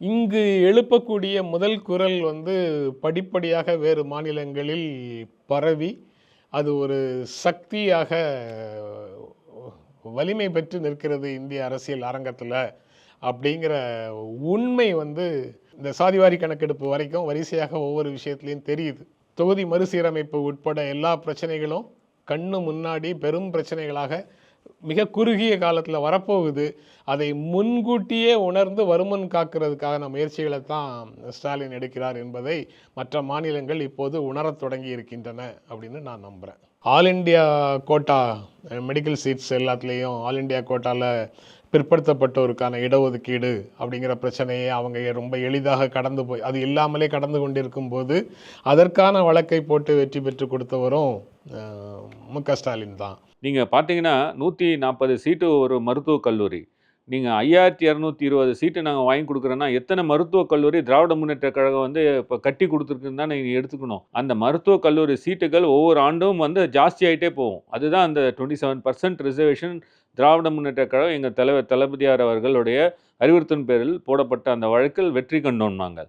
இங்கு எழுப்பக்கூடிய முதல் குரல் வந்து படிப்படியாக வேறு மாநிலங்களில் பரவி அது ஒரு சக்தியாக வலிமை பெற்று நிற்கிறது இந்திய அரசியல் அரங்கத்தில் அப்படிங்கிற உண்மை வந்து இந்த சாதிவாரி கணக்கெடுப்பு வரைக்கும் வரிசையாக ஒவ்வொரு விஷயத்துலையும் தெரியுது. தொகுதி மறுசீரமைப்பு உட்பட எல்லா பிரச்சனைகளும் கண்ணு முன்னாடி பெரும் பிரச்சனைகளாக மிக குறுகிய காலத்தில் வரப்போகுது. அதை முன்கூட்டியே உணர்ந்து வருமன் காக்கிறதுக்கான முயற்சிகளை தான் ஸ்டாலின் எடுக்கிறார் என்பதை மற்ற மாநிலங்கள் இப்போது உணரத் தொடங்கி இருக்கின்றன அப்படின்னு நான் நம்புகிறேன் all India quota medical seats எல்லாத்துலேயும் ஆல் இண்டியா கோட்டாவில் பிற்படுத்தப்பட்டோருக்கான இடஒதுக்கீடு அப்படிங்கிற பிரச்சனையை அவங்க ரொம்ப எளிதாக கடந்து போய் அது இல்லாமலே கடந்து கொண்டிருக்கும் போது அதற்கான வழக்கை போட்டு வெற்றி பெற்று கொடுத்தவரும் மு க ஸ்டாலின் தான். நீங்கள் பார்த்தீங்கன்னா நூற்றி நாற்பது சீட்டு ஒரு மருத்துவக் கல்லூரி. நீங்கள் ஐயாயிரத்தி இரநூத்தி இருபது சீட்டு நாங்கள் வாங்கி கொடுக்குறோன்னா எத்தனை மருத்துவக் கல்லூரி திராவிட முன்னேற்ற கழகம் வந்து இப்போ கட்டி கொடுத்துருக்குன்னு தான் நீங்கள் எடுத்துக்கணும். அந்த மருத்துவக் கல்லூரி சீட்டுகள் ஒவ்வொரு ஆண்டும் வந்து ஜாஸ்தி ஆகிட்டே போகும். அதுதான் அந்த twenty seven percent reservation Dravida Munnetra Kazhagam எங்கள் தலைவர் தளபதியார் அவர்களுடைய அறிவுறுத்தின் பேரில் போடப்பட்ட அந்த வழக்கில் வெற்றி கண்டோம் நாங்கள்